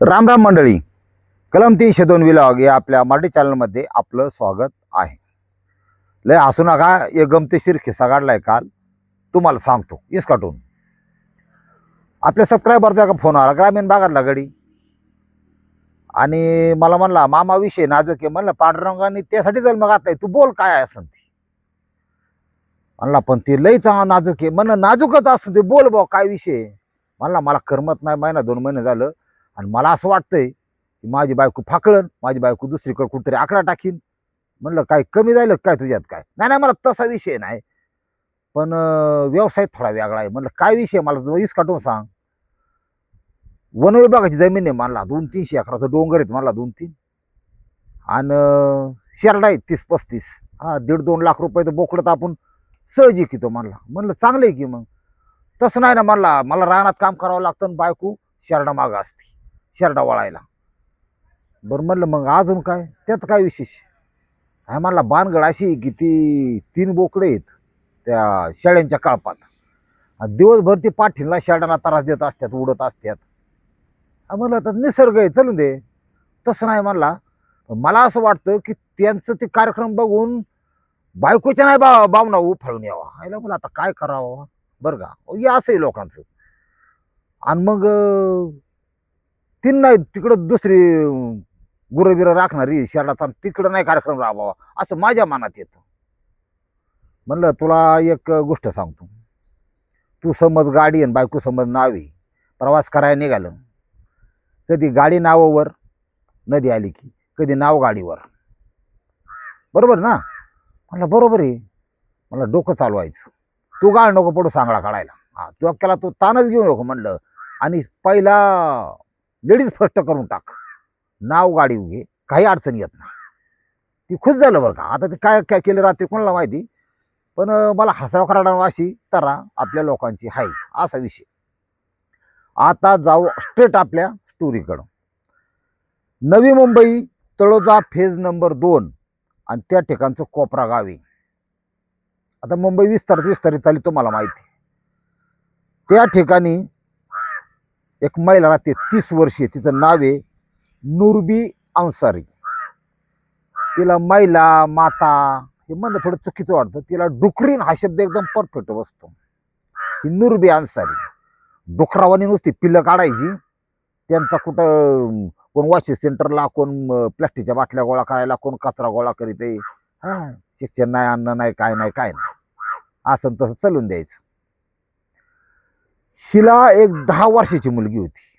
राम राम मंडळी. कलम तीनशे दोन विलॉग या आपल्या मराठी चॅनलमध्ये आपलं स्वागत आहे. लय असू नका एक गमतीशीर खिस्सा काढलाय काल. तुम्हाला सांगतो इस काटून आपल्या सबस्क्रायबरचा का फोन आला ग्रामीण भागातला गडी. आणि मला म्हणला मामा विषय नाजूक आहे. म्हणलं पांडुरंगाने त्यासाठी जर मग आता तू बोल काय असं ती म्हणला पण ती लई चांगला नाजूक आहे. म्हणलं नाजूकच असू ते बोल भाऊ काय विषय म्हणला मला करमत नाही महिना दोन महिने झालं. आणि मला असं वाटतंय की माझी बायको फाकळन माझी बायको दुसरीकडे कुठंतरी आकडा टाकीन. म्हणलं काय कमी जाईल काय तुझ्यात काय? नाही नाही मला तसा विषय नाही. पण व्यवसाय थोडा वेगळा आहे. म्हणलं काय विषय? मला वीस काटून सांग. वन विभागाची जमीन आहे म्हणला दोन तीनशे अकराचं डोंगर आहेत मानला दोन तीन आणि शेरडा आहे तीस पस्तीस हा दीड दोन लाख रुपये तर बोकडत आपण सहज की तो म्हणला. म्हणलं चांगलं आहे की मग. तसं नाही ना म्हणला मला रानात काम करावं लागतं आणि बायको शेरडा मागं असते. शेरडा वळायला. बरं म्हणलं मग अजून काय? त्यात काय विशेष? आहे म्हणला बानगड अशी की ती तीन बोकडे आहेत त्या शेळ्यांच्या काळपात. दिवसभर ती पाठीला शेळ्यांना त्रास देत असतात उडत असतात. हा म्हणलं तर निसर्ग आहे चलून दे. तसं नाही म्हणला. मला असं वाटतं की त्यांचं ते कार्यक्रम बघून बायकोच्या नाही बा बावना उफाळून यावा. आईला मला आता काय करावं? बरं का? हे असं आहे लोकांचं. आणि मग तीन नाही तिकडं दुसरी गुरंबिरं राखणारी शेरडाचा तिकडं नाही कार्यक्रम राबावा असं माझ्या मनात येतं. म्हणलं तुला एक गोष्ट सांगतो. तू समज गाडी आणि बायको समज नावी प्रवास करायला निघालं. कधी गाडी नावावर नदी आली की कधी नाव गाडीवर. बरोबर ना? म्हणलं बरोबर आहे. मला डोकं चालवायचं. तू गाळ नको पडू सांगडा काढायला. हा तू अक्क्याला तू तानच घेऊ नको म्हणलं. आणि पहिला लेडीज फर्स्ट करून टाक. नाव गाडी उघे काही अडचण येत नाही. ती खुश झालं बरं का? आता ते काय काय केलं रात्री कोणाला माहिती? पण मला हसाव कराडा अशी तरा आपल्या लोकांची हाय असा विषय. आता जाऊ स्ट्रेट आपल्या स्टोरीकडं नवी मुंबई तळोजा फेज नंबर दोन आणि त्या ठिकाणचं कोपरा गावी आता मुंबई विस्तारित विस्तारित चालली तुम्हाला माहिती. आहे. त्या ठिकाणी एक महिला राहते तीस वर्षीय तिचं नाव आहे नुरबी अन्सारी तिला महिला माता हे म्हणणं थोडं चुकीचं वाटतं. तिला डुकरीन हा शब्द एकदम परफेक्ट बसतो. ही नुरबी अन्सारी डुकरावानी नुसती पिल्लं काढायची. त्यांचा कुठं कोण वॉशिंग सेंटरला कोण प्लॅस्टिकच्या बाटल्या गोळा करायला कोण कचरा गोळा करीत आहे. हां शिक्षण नाही अन्न नाही काय नाही काय नाही. असं तसं चालून द्यायचं. शिला एक दहा वर्षाची मुलगी होती.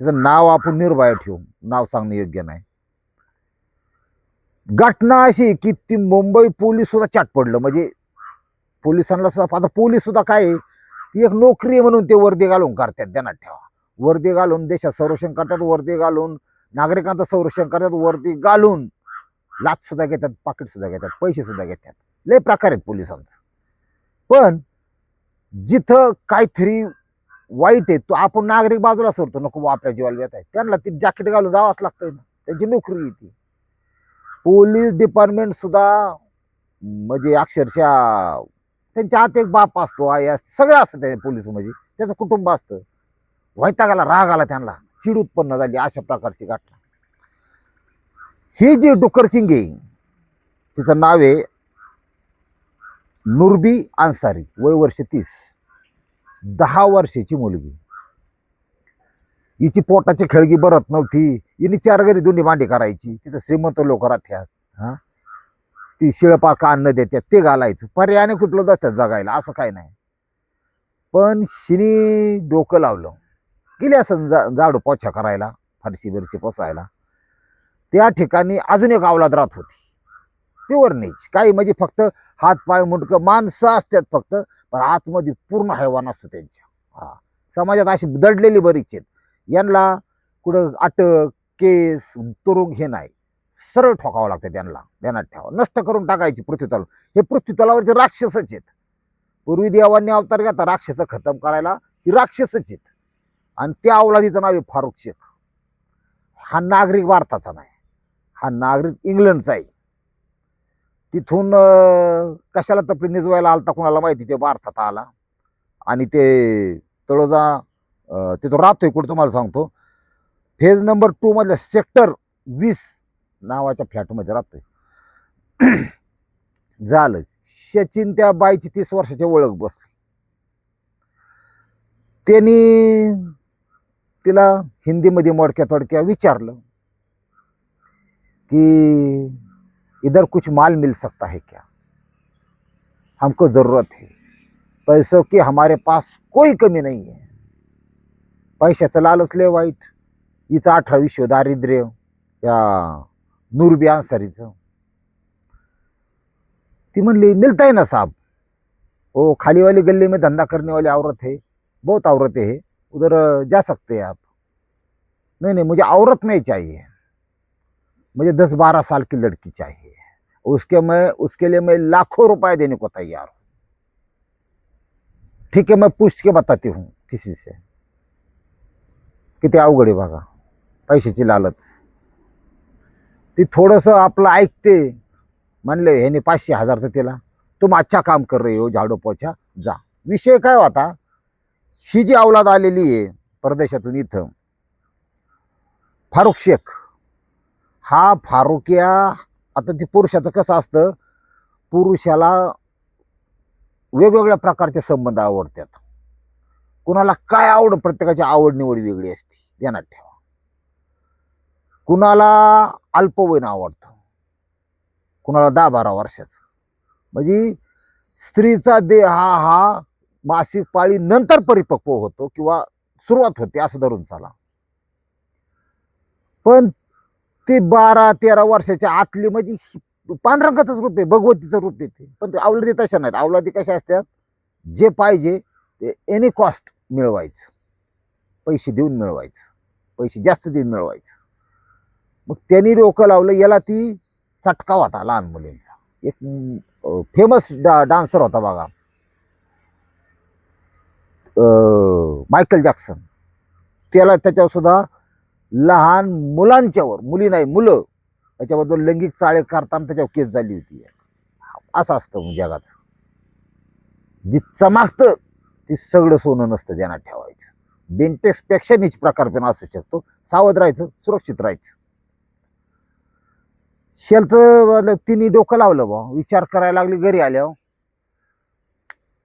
तिचं नाव आपण निर्भया ठेवू. नाव सांगणं योग्य नाही. घटना अशी की ती मुंबई पोलीस सुद्धा चाट पडलं. म्हणजे पोलिसांना सुद्धा आता पोलीस सुद्धा काय आहे, ती एक नोकरी आहे म्हणून ते वर्दी घालून करतात. ध्यानात ठेवा. वर्दी घालून देशात संरक्षण करतात वर्दी घालून नागरिकांचं संरक्षण करतात वर्दी घालून लाच सुद्धा घेतात पाकिट सुद्धा घेतात पैसे सुद्धा घेतात. लय प्रकार आहेत पोलिसांचं. पण जिथं काहीतरी वाईट आहे तो आपण नागरिक बाजूला सरतो नको आपल्या जीवाला येत आहे. त्यांना ती जॅकेट घालून जावंच लागतंय ना त्यांची नोकरी आहे ती. पोलीस डिपार्टमेंट सुद्धा म्हणजे अक्षरशः त्यांच्या हात एक बाप असतो आई असते सगळं असतं त्या पोलीस म्हणजे त्याचं कुटुंब असतं. वैतागाला राग आला त्यांना चिड उत्पन्न झाली अशा प्रकारची घटना. ही जी डुकर किंग आहे तिचं नाव आहे नुरबी अन्सारी वय वर्ष तीस. दहा वर्षाची मुलगी. हिची पोटाची खळगी भरत नव्हती. हिने चार घरी दोन्ही मांडी करायची. तिथं श्रीमंत लोक राहत्यात हा. ती शिळपाक अन्न देतात ते घालायचं. पर्यायाने कुठलं जातात जगायला असं काय नाही. पण शिनी डोकं लावलं. गेली असं जा झाडू पोछा करायला फारशी बिरशी पोसायला. त्या ठिकाणी अजून एक अवलाद राहत होती. प्युअर नेच काही म्हणजे फक्त हात पाय मुंडकं माणसं असतात फक्त पण आतमध्ये पूर्ण हैवान असतो त्यांच्या. हा. समाजात अशी दडलेली बरीच आहेत. यांना कुठं अटक केस तुरुंग हे नाही. सरळ ठोकावं लागतं त्यांना. ध्यानात ठेवा. नष्ट करून टाकायची पृथ्वीतल हे पृथ्वीतलावरचे राक्षसच आहेत. पूर्वी देवांनी अवतार घेता राक्षस खतम करायला ही राक्षसच आहेत. आणि त्या अवलादीचं नाव आहे फारुख शेख. हा नागरिक भारताचा नाही. हा नागरिक इंग्लंडचा आहे. तिथून कशाला तपली निजवायला आलता कोणाला माहिती? ते भारतात आला. आणि ते तळोजा अं, तिथं राहतोय कुठं तुम्हाला सांगतो? फेज नंबर टू मधल्या सेक्टर वीस नावाच्या फ्लॅटमध्ये राहतोय. झालं. सचिन त्या बाईची तीस वर्षाची ओळख बसली. त्यांनी तिला हिंदीमध्ये मोडक्या तोडक्या विचारलं की इधर कुछ माल मिल सकता है क्या? हमको ज़रूरत है। पैसों की हमारे पास कोई कमी नहीं है। पैशाचं लाल असले वाईट हिचं अठरा विश्व दारिद्र्य हो, या नूरबी अन्सारीचं हो। ती म्हणली मिलता है ना साहब? ओ खाली वाली गल्ली में धंधा करने वाली औरत है बहुत औरतें है उधर जा सकते हैं आप। नहीं नहीं मुझे औरत नहीं चाहिए। मुझे दस बारह साल की लड़की चाहिए। उसके मैं, उसके लिए मैं लाखों रुपए देने को तैयार हूँ। ठीक है, मैं पूछ के बताती हूँ किसी से। किती अवघड आहे बघा पैशाची लालच। ती थोडंसं आपलं ऐकते। म्हणले ह्याने पाचशे हजारचं तिला। तुम अच्छा काम कर रहे हो, झाडो पोछा। जा। विषय काय होता? ही जी अवलाद आलेली आहे, परदेशातून इथं. फारुख शेख. हा फारुकिया आता ते पुरुषाचं कसं असतं पुरुषाला वेगवेगळ्या प्रकारचे संबंध आवडतात. कुणाला काय आवड प्रत्येकाची आवड निवड वेगळी असते. ध्यानात ठेवा. कुणाला अल्पवयीन आवडतं. कुणाला दहा बारा वर्षाचं. म्हणजे स्त्रीचा देह हा हा मासिक पाळी नंतर परिपक्व होतो किंवा सुरुवात होते असं धरून चाला. पण ते बारा तेरा वर्षाच्या आतली म्हणजे पांढरंगाचंच रूप आहे भगवतीचं रूप आहे ते. पण ते आवलादी तशा नाहीत. आवलादी कशा असतात? जे पाहिजे ते एनी कॉस्ट मिळवायचं. पैसे देऊन मिळवायचं. पैसे जास्त देऊन मिळवायचं. मग त्यांनी डोकं लावलं याला ती चटका होता लहान मुलींचा. एक फेमस डा डान्सर होता बघा. मायकल जॅक्सन त्याला त्याच्यावर सुद्धा लहान मुलांच्यावर मुली नाही मुलं त्याच्याबद्दल लैंगिक चाळे करताना त्याच्यावर केस झाली होती असं असतं मग जगाचं. जी चमाकतं ती सगळं सोनं नसतं ध्यानात ठेवायचं. बेंटेक्सपेक्षा नीच प्रकार पण असू शकतो. सावध राहायचं सुरक्षित राहायचं. शेलचं तिने डोकं लावलं बा. विचार करायला लागली घरी आल्यावर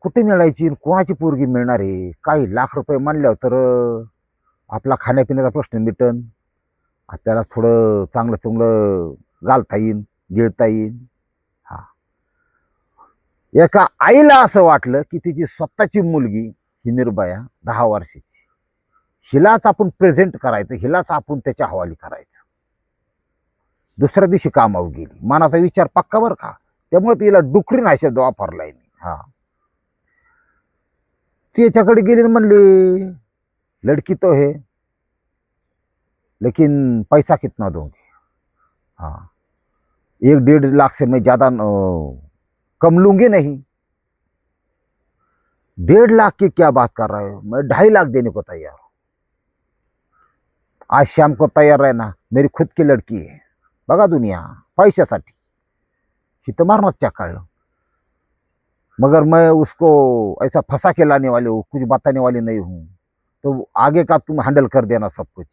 कुठे मिळायची कोणाची पोरगी मिळणार आहे? काही लाख रुपये मानल्यावर तर आपला खाण्यापिण्याचा प्रश्न मिटन आपल्याला थोडं चांगलं चांगलं घालता येईन गिळता येईन. हा. एका आईला असं वाटलं की तिची स्वतःची मुलगी ही निर्भया दहा वर्षाची. हिलाच आपण प्रेझेंट करायचं हिलाच आपण त्याच्या हवाली करायचं. दुसऱ्या दिवशी कामावर गेली. मनाचा विचार पक्का बरं का? त्यामुळे तिला डुकरी नाही शब्द वापरलाय मी. हा. त्याच्याकडे गेली आणि म्हणली लड़की तो है, लेकिन पैसा कितना दोगे? हाँ एक डेढ़ लाख से मैं ज़्यादा कम लूँगी नहीं। डेढ़ लाख की क्या बात कर रहे हो? मैं ढाई लाख देने को तैयार हूँ। आज शाम को तैयार रहना, मेरी खुद की लड़की है। बघा दुनिया पैशासाठी ही तो मारनाच चक्काळलं मगर मैं उसको ऐसा फंसा के लाने वाले हूँ, कुछ बताने वाली नहीं हूँ। तो आगे का तुम हैंडल कर देना सब कुछ।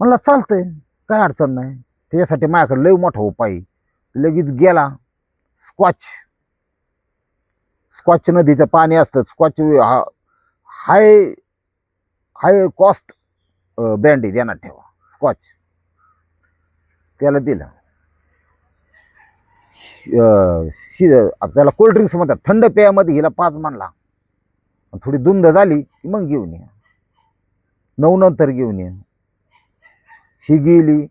म्हणलं चालतंय काय अडचण नाही. त्याच्यासाठी माझ्याकडे लय मोठा उपाय लगेच गेला स्कॉच स्कॉच नदीचं पाणी असतं. Scotch high high cost brand आहे. ठेवा. स्कॉच त्याला दिलं. शि त्याला कोल्ड्रिंक्स म्हणतात. थंड पेयामध्ये हिला पाच म्हणला थोडी धुंद झाली की मग घेऊन ये. नऊ नंतर घेऊन ये. ही गेली.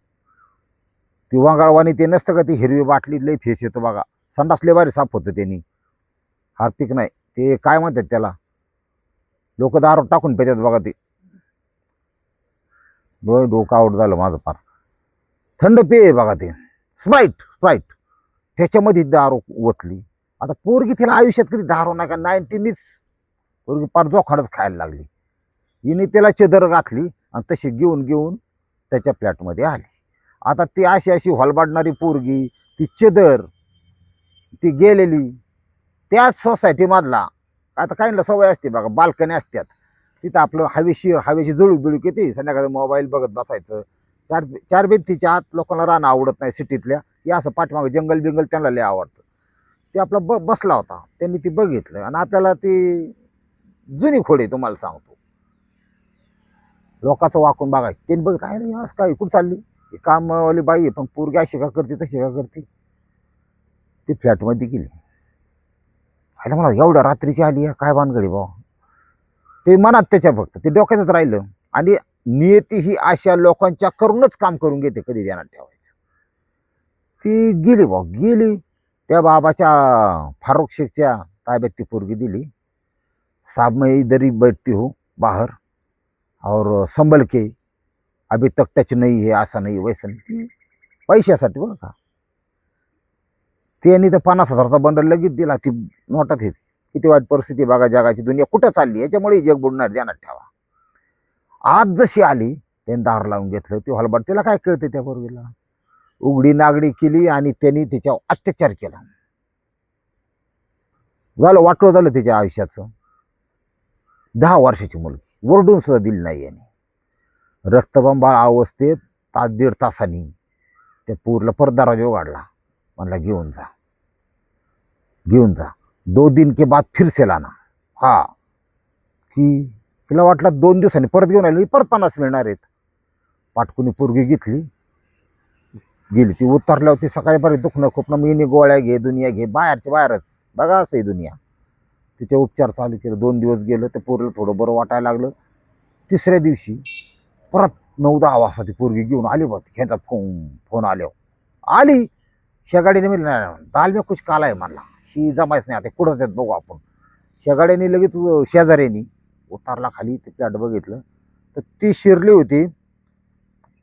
ती वांगाळवाणी ते नसतं का ती हिरवी बाटली लई फेस येतो बघा. संडास लय साफ होतं त्यांनी. हार्पिक नाही. ते काय म्हणतात त्याला? लोक दारू टाकून पेतात बघा ते. डोळे डोकं आउट झालं माझं फार. थंड पेय आहे बघा ते. स्प्राईट स्प्राईट त्याच्यामध्ये दारू ओतली. आता पोरगी तिला आयुष्यात कधी दारू नका. नाईन्टीनीच पोरगी पार जोखाडच खायला लागली. हिने त्याला चदर घातली आणि तशी घेऊन घेऊन त्याच्या फ्लॅटमध्ये आली. आता ती अशी अशी हॉलबाडणारी पोरगी ती चदर ती गेलेली त्याच सोसायटीमधला आता काहींना सवय असते बघा बाल्कनी असतात. तिथं आपलं हवेशीर हवेशी जुळूक बिळूक येते. संध्याकाळी मोबाईल बघत बसायचं. चार चार भिंतीच्या आत लोकांना राहणं आवडत नाही सिटीतल्या. हे असं पाठमागं जंगल बिंगल त्यांना लय आवडतं. ते आपला ब बसला होता. त्यांनी ती बघितलं आणि आपल्याला ती जुनी खोड आहे तुम्हाला सांगतो. लोकांचं वाकून बघायचं त्यांनी बघत आहे रे असं काय कुठं चालली? ही कामवाली बाई आहे पण पोरगी अशी का करते तशी का करते? ती फ्लॅटमध्ये गेली. आयला मला एवढ्या रात्रीची आली आहे, काय भानगडी भाऊ ते मनात त्याच्या फक्त ते डोक्यातच राहिलं. आणि नियती ही अशा लोकांच्या करूनच काम करून घेते कधी ध्यानात ठेवायचं. ती गेली भाऊ गेली. त्या बाबाच्या फारुख शेखच्या ताब्यात ती पोरगी दिली. साहब मैं इधर ही बैठती हूँ बाहर और संभल के अभी तक टच नहीं है असं नाही वैसा नाही ती पैशासाठी बरं का त्यांनी तर पन्नास हजारचा बंडल लगेच दिला ती नोटात हेच किती वाईट परिस्थिती बघा जगाची दुनिया कुठं चालली याच्यामुळे जग बुडणार ध्यानात ठेवा। आज जशी आली त्याने दार लावून घेतलं ती हलबट तिला काय कळते त्या पोरगीला? उघडी नागडी केली आणि त्यांनी तिच्यावर अत्याचार केला. झालं वाटलं झालं तिच्या आयुष्याचं. दहा वर्षाची मुलगी. वरडून सुद्धा दिली नाही याने. रक्तबंबाळ अवस्थेत तास दीड तासांनी त्या पूरला परत दरवाजा उघडला म्हणला घेऊन जा. घेऊन जा. दो दिन के बाद फिरसेल आना हा. की हिला वाटलं दोन दिवसांनी परत घेऊन आली. परत पन्नास मिळणार आहेत. पाटकुनी पोरगी घेतली. गेली. ती उतरल्यावर ती सकाळीपर्यंत दुखणं खुपणं मिनी गोळ्या घे दुनिया घे बाहेरच्या बाहेरच. बघा असं आहे दुनिया. तिचे उपचार चालू केले. दोन दिवस गेलं ते पोरीला थोडं बरं वाटायला लागलं. तिसऱ्या दिवशी परत नऊ दहा वाजता ती पोरगी घेऊन आली बघ ह्याचा फोन फोन आल्यावर. आली शेगाडीने मी दाल मी कुछ काला आहे म्हणला. ही जमायच नाही आता कुठं त्यात बघू आपण. शेगाड्याने लगेच शेजाऱ्यानी उतारला खाली ते फ्लॅट बघितलं. तर ती शिरली होती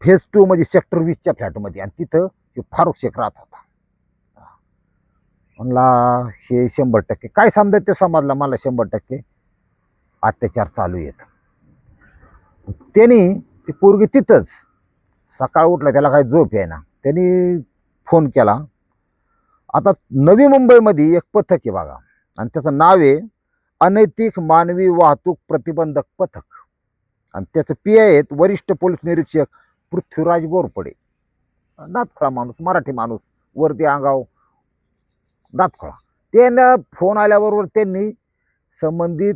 फेज टूमध्ये सेक्टर वीसच्या फ्लॅटमध्ये. आणि तिथं फारुख शेख राहत होता. म्हणला हे शंभर टक्के. काय समजा ते समजलं मला शंभर टक्के. अत्याचार चालू आहेत. त्यांनी ती पोरगी तिथंच सकाळ उठला त्याला काही झोप आहे ना त्यांनी फोन केला. आता नवी मुंबईमध्ये एक पथक आहे बघा. आणि त्याचं नाव आहे अनैतिक मानवी वाहतूक प्रतिबंधक पथक. आणि त्याचं पी आय आहेत वरिष्ठ पोलीस निरीक्षक पृथ्वीराज गोरपडे नातखळा माणूस मराठी माणूस वरती अंगाव दातखोळा त्यानं फोन आल्याबरोबर त्यांनी संबंधित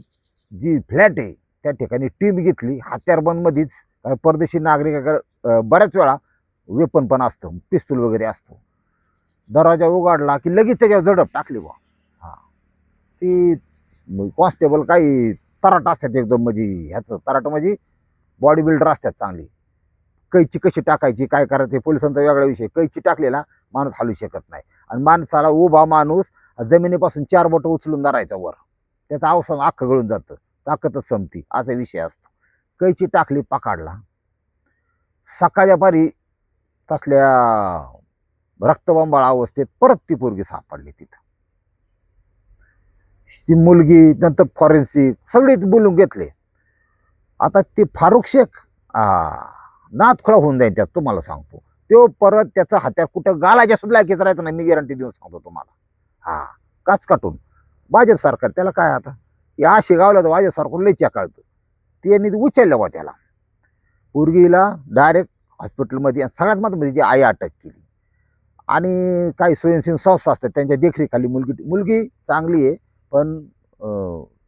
जी फ्लॅट आहे त्या ठिकाणी टीम घेतली. हत्यारबंदमध्येच परदेशी नागरिकाकडे बऱ्याच वेळा वेपन पण असतं पिस्तूल वगैरे असतो. दरवाजा उघडला की लगेच त्याच्यावर झडप टाकली बा हा. ती कॉन्स्टेबल काही तराट असतात एकदम म्हणजे ह्याचं तराट म्हणजे बॉडी बिल्डर असतात चांगली. कैची कशी टाकायची काय करायचं हे पोलिसांचा वेगळा विषय. कैची टाकलेला माणूस हलू शकत नाही. आणि माणसाला उभा माणूस जमिनीपासून चार बोटं उचलून धरायचा वर. त्याचा अवसान अख्खं गळून जातं. ताकदच संपती. असा विषय असतो. कैची टाकली पकाडला. सकाळच्या पारी तसल्या रक्तबंबाळा अवस्थेत परत ती पोरगी सापडली तिथं. ती मुलगी नंतर फॉरेन्सिक सगळे बोलून घेतले. आता ते फारुख शेख आ, नाथखोळा होऊन जाईल त्यात तुम्हाला सांगतो. तो परत त्याचा हत्यार कुठं गालाच्या सुद्धा लायकीच राहायचं नाही मी गॅरंटी देऊन सांगतो तुम्हाला. हा काच काटून. भाजप सरकार त्याला काय आता? या शिगावला गावला तर भाजप सरकार लई कळतं त्यांनी उचललं बा त्याला. पोरगीला डायरेक्ट हॉस्पिटलमध्ये सगळ्यात महत्त्वाची म्हणजे जी आई अटक केली. आणि काही स्वयंसेवी संस्था असतात त्यांच्या देखरेखाली मुलगी मुलगी चांगली आहे पण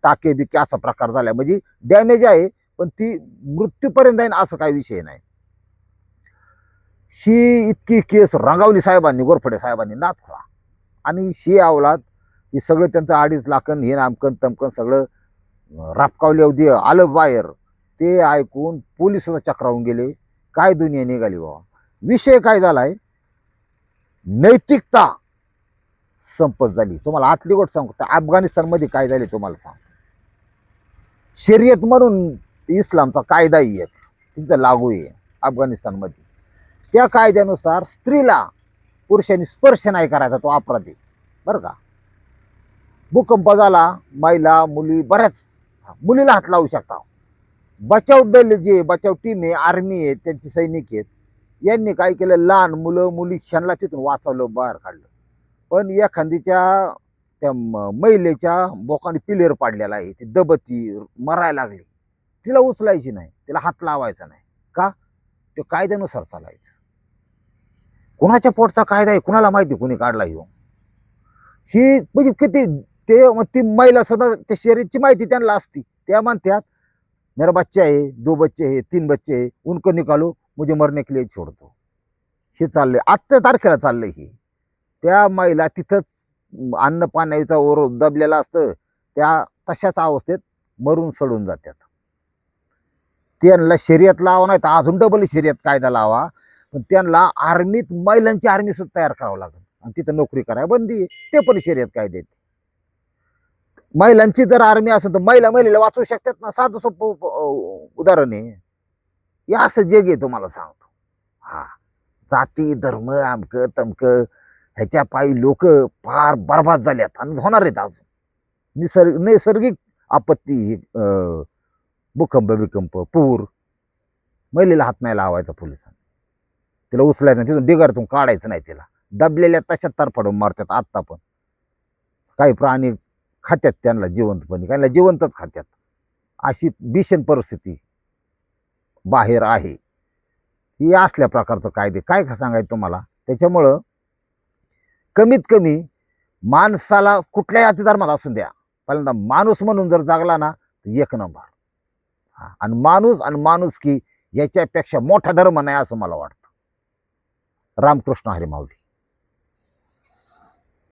टाके बिके असा प्रकार झाला. म्हणजे डॅमेज आहे पण ती मृत्यूपर्यंत जाईन असं काही विषय नाही. शी इतकी केस रंगावली साहेबांनी गोरफडे साहेबांनी नाथखोळा आणि शी अवलाद हे सगळं त्यांचं अडीच लाखन हे नामकन तमकन सगळं अं, रापकावली अवधी आलं बाहेर. ते ऐकून पोलीस सुद्धा चक्रावून गेले. काय दुनिया निघाली बाबा. विषय काय झालाय? नैतिकता संपत झाली. तुम्हाला आतली गोष्ट सांगतो अफगाणिस्तानमध्ये काय झाले तुम्हाला सांगतो. शर्यत म्हणून इस्लामचा कायदाही एक. तिथं लागू आहे. अफगाणिस्तानमध्ये. त्या कायद्यानुसार स्त्रीला पुरुषांनी स्पर्श नाही करायचा तो अपराध. आहे बरं का? भूकंप झाला महिला मुली बऱ्याच मुलीला हात लावू शकता बचाव दल जे बचाव टीम आहे आर्मी आहे त्यांचे सैनिक आहेत. यांनी काय केलं? लहान मुलं मुली क्षणला तिथून वाचवलं बाहेर काढलं. पण एखादीच्या त्या महिलेच्या बोकाने पिलेर पाडलेला आहे. ती दबती मरायला लागली. तिला उचलायची नाही. तिला हात लावायचा नाही. का? ते कायद्यानुसार चालायचं. कुणाच्या पोटचा कायदा आहे? कुणाला माहिती कुणी काढला येऊ ही म्हणजे किती ते मग ती महिला सुद्धा त्या शरीरची माहिती त्यांना असती. त्या म्हणतात मेरा बच्चा आहे दो बच्चे आहे तीन बच्चे आहे उनको निकालो मुझे मरने के लिए छोड़ दो. हे चाललंय. आजच्या तारखेला चाललंय हे. त्या महिला तिथंच अन्न पाण्याचा ओर दबलेला असतं. त्या तशाच अवस्थेत मरून सडून जातात त्यांना शर्यत लावा नाही तर अजून डबल शर्यत कायदा लावा. पण त्यांना आर्मीत महिलांची आर्मी सुद्धा तयार करावं लागेल. आणि तिथं नोकरी करायला बंदी ते पण शर्यत काय देते महिलांची जर आर्मी असेल तर महिला महिलेला वाचवू शकतात ना? साधं सोपं उप- उदाहरण आहे. हे असं जग आहे तुम्हाला सांगतो. हा. जाती धर्म आमकं तमकं ह्याच्या पायी लोक फार बर्बाद झाल्यात आणि होणार आहेत अजून. निसर्ग नैसर्गिक आपत्ती ही, भूकंप बिकंप पूर. महिलेला हात नाही लावायचा पोलिसांना. तिला उचलायचं नाही तिथून डिगारतून काढायचं नाही तिला. दबलेल्या तशात तरफडून मारतात आत्ता पण. काही प्राणी खात्यात त्यांना जिवंतपणी काहीला जिवंतच खात्यात. अशी भीषण परिस्थिती बाहेर आहे. ही असल्या प्रकारचं कायदे. काय सांगायचं तुम्हाला? त्याच्यामुळं कमीत कमी माणसाला कुठल्याही अतिधर्मात धर्मात असून द्या. पहिल्यांदा माणूस म्हणून जर जागला ना तर एक नंबर. हा, आणि माणूस आणि माणूस की याच्यापेक्षा मोठा धर्म नाही असं मला वाटतं. रामकृष्ण हरी माऊली